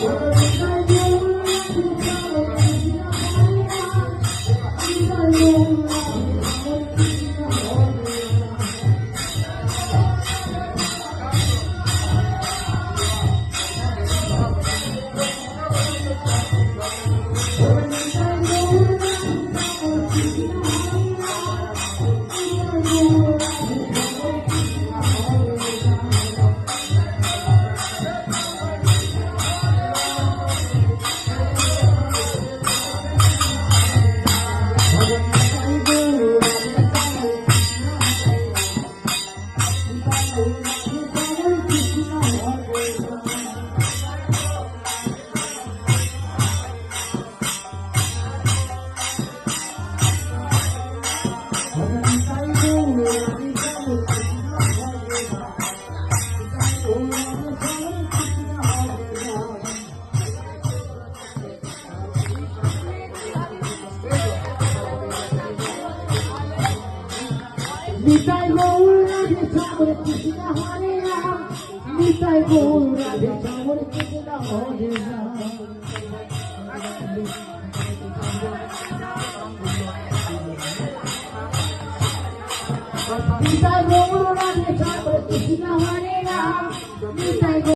Thank you. Nitai Gour Radhe শ্যামর Krishna Hare Ram. Nitai Gour Radhe শ্যামর Krishna Hare Ram. Nitai Gour Radhe শ্যামর Krishna Hare Ram. Nitai